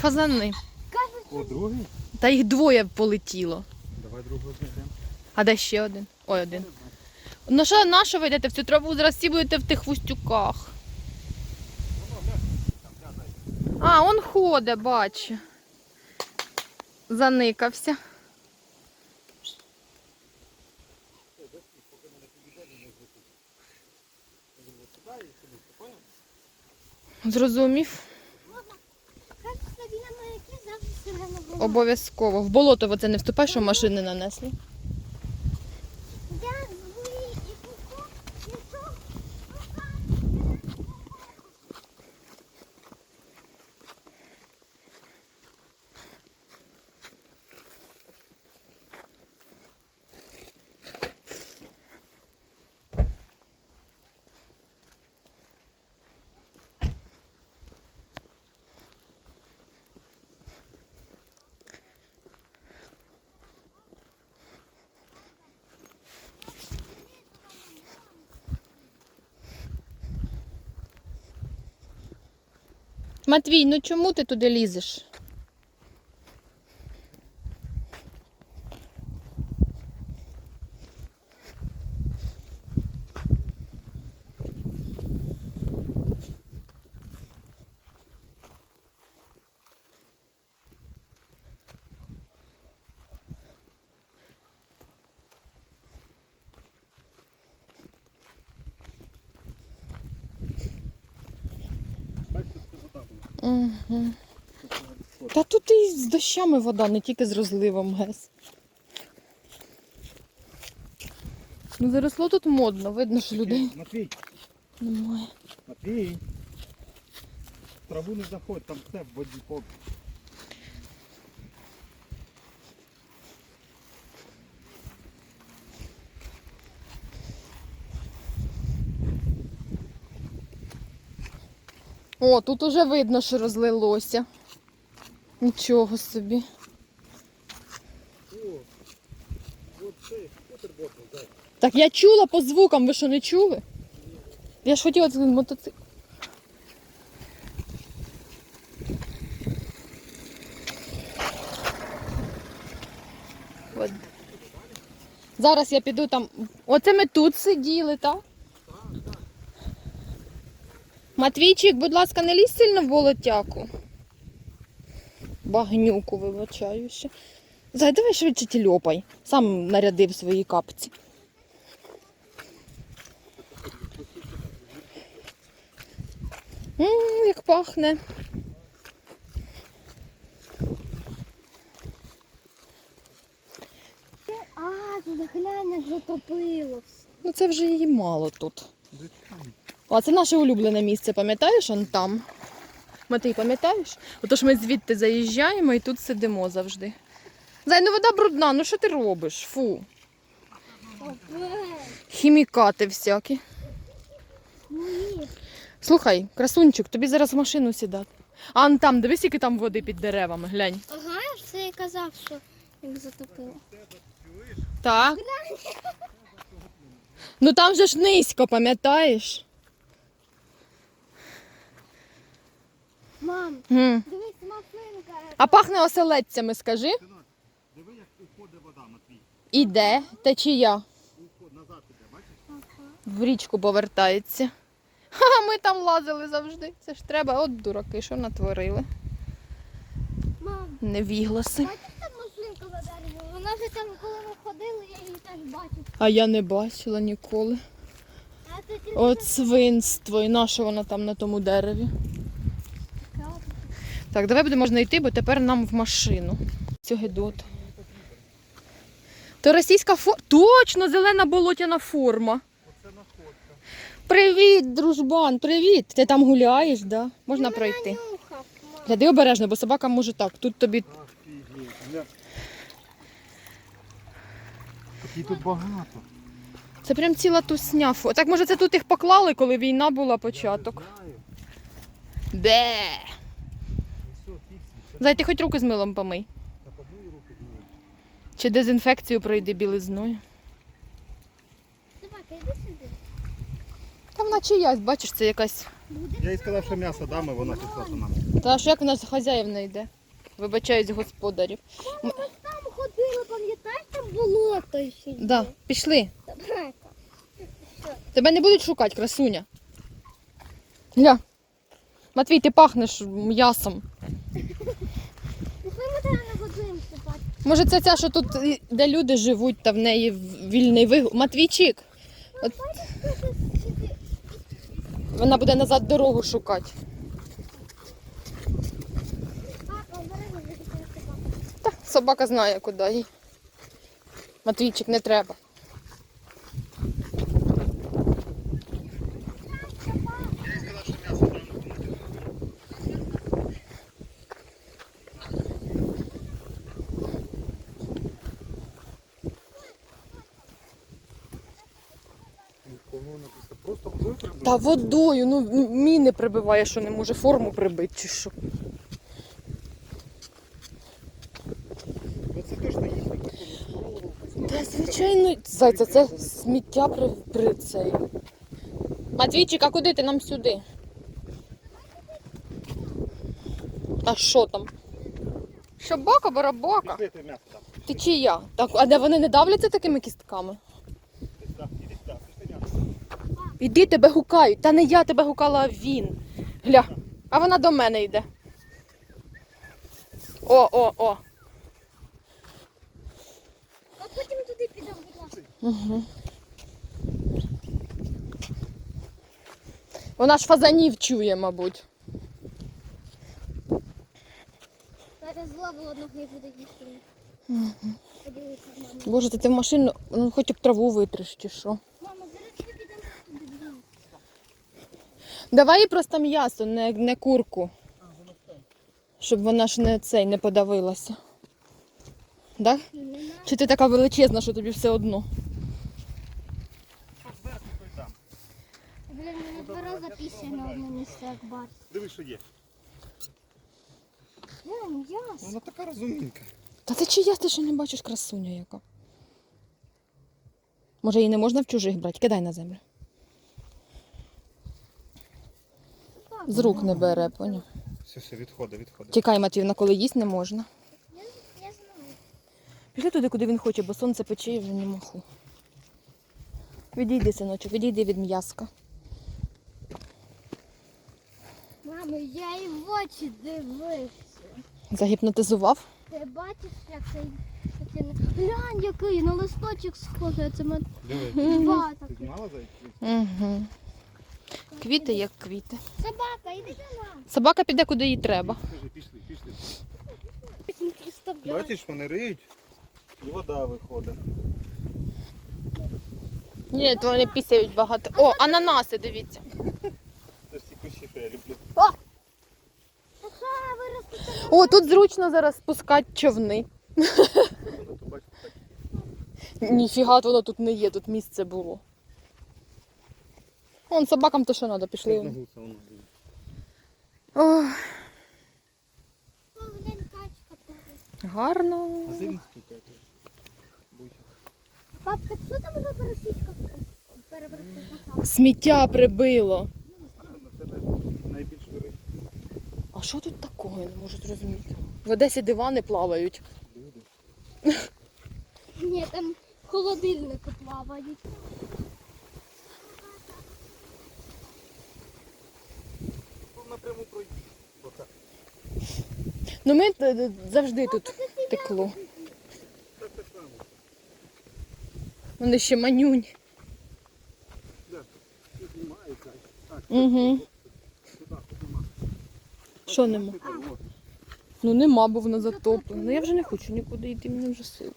Фазани. О, другий? Та їх двоє полетіло. Давай другого знайдемо. А де ще один? Ой, один. Ну що, на що ви йдете в цю траву? Зараз всі будете в тих вустюках. А, он ходить, бачу. Заникався. Зрозумів. Кажуть, тобі на маяки завжди сирена була. Обов'язково. В болото в оце не вступай, що машини нанесли. Матвій, ну чому ти туди лізеш? Угу. Та тут і з дощами вода, не тільки з розливом гес. Ну, заросло тут модно, видно, що людей Матвій, немає. Матвій. Траву не заходь, там все в воді поки. О, тут уже видно, що розлилося. Нічого собі. Так я чула по звукам, ви що не чули? Я ж хотіла сказати мотоцикл. Зараз я піду там. Оце ми тут сиділи, так? Матвійчик, будь ласка, не лізь сильно в болотяку. Багнюку вибачаю ще. Зай, давай швидше тільопай. Сам нарядив свої капці. Ммм, як пахне. А, глянь, як затопило. Ну це вже її мало тут. А це наше улюблене місце, пам'ятаєш, он там? Матей, пам'ятаєш? Отож ми звідти заїжджаємо і тут сидимо завжди. Зай, ну вода брудна, ну що ти робиш? Фу. Хімікати всякі. Слухай, красунчик, тобі зараз в машину сідати. А он там, дивись, які там води під деревами, глянь. Ага, я ж це і казав, що як затопило. Так. Ну там же ж низько, пам'ятаєш? Мам, М. дивись, машинка. А пахне оселедцями, скажи. Синок, диви, як уходить вода, Матвій. Іде, течія. Уход назад іде, бачиш? В річку повертається. Ха, ми там лазили завжди. Це ж треба, от дураки, що натворили. Мам, Невігласи. бачиш там машинка в дереві? Вона вже там, коли ми ходили, я її теж бачив. А я не бачила ніколи. А це тільки От свинство, і на що вона там на тому дереві. Так, давай будемо можна йти, бо тепер нам в машину. Цю гидот. То російська форма. Точно, зелена болотяна форма. Оце находка. Привіт, дружбан, привіт. Ти там гуляєш, да? Можна Ти пройти. нюхав. Гляди обережно, бо собака може так. Тут тобі. Такий тут багато. Це прям ціла тусня. Так може це тут їх поклали, коли війна була початок. Знаю. Де? Зай, ти хоч руки з милом помий. Та помий руки знову. Чи дезінфекцію пройди білизною. Собака, йди сюди. Та вона чиясь, бачиш, це якась Я їй сказав, що м'ясо дам, і вона пішла за нами. Та ж як в нас хазяїв не йде? Вибачаюсь господарів. Ми Там ходили, пам'ятаєш, там болото ще є. Да, пішли. Тебе не будуть шукати, красуня. Ля. Матвій, ти пахнеш м'ясом. Може, це ця, що тут, де люди живуть, та в неї вільний вигул. Матвійчик. От вона буде назад дорогу шукати. Та собака знає, куди їй. Матвійчик, не треба. Я їй сказав, що м'ясо дам, і вона пішла. Написано? Просто водою прибив? Та водою, ну м- міни прибиває, що не може форму прибити чи що. Ну це точно їхнє. Та звичайно, зайця, це сміття при, при цей. Матвійчик, а куди ти нам сюди? А що там? Собака, барабака. Пішли, ти. Ти чия? Так, а де вони не давляться такими кістками? Іди сюди, іди сюди, пішли м'ясо. Іди, тебе гукають. Та не я тебе гукала, а він. Гля, а вона до мене йде. О, о, о. А потім туди підемо, будь ласка. Угу. Вона ж фазанів чує, мабуть. Зараз злову одного і буде їсти. Мама. Боже, ти, ти в машину, ну хоч б траву витриш чи що. Мама, зараз ми підемо туди. будемо. Давай їй просто м'ясо, не, не курку. Щоб вона ж не цей не подавилася. Надо. Чи ти така величезна, що тобі все одно? Блін, мене два рази одне місце, як бар. Диви, що є. Блін, яс. Вона така розумінка. Та ти чи я ти ще не бачиш красуня яка? Може її не можна в чужих брати? Кидай на землю. З рук не бере, поняв? Все, все, відходи, відходи. Тікай, Матвівна, коли їсть не можна. Я, я знаю. Пішли туди, куди він хоче, бо сонце пече і вже не маху. Відійди, синочок, відійди від м'язка. Мамо, я і в очі дивився. Загіпнотизував? Ти бачиш, як цей. Глянь, який на листочок схожий, це ми Диви. два Ти знала зайти? Угу. Квіти як квіти. Собака, іди до нас. Собака піде, куди їй треба. Скажи, пішли, пішли. Бачиш, вони риють, і вода виходить. Ні, то вони пісяють багато. О, ананаси, дивіться. Це ж ці кущі, що я люблю. Така виросте. О, тут зручно зараз спускати човни. Ніфіга воно тут не є, тут місце було. Вон собакам то що треба, пішли. Диви. Ох, гарно. А зимні стукає. Будь. Що там за пересічка? Перебрати Сміття прибило. Вирить. А що тут такого, я не можу зрозуміти. В Одесі дивани плавають. Ні, там холодильники плавають. Напряму пройти. Отак. Ну ми е, е, завжди тут текло. Вони ще манюнь. Угу. Що нема? Ну нема, бо воно затоплено. Ну я вже не хочу нікуди йти, мені вже сильно.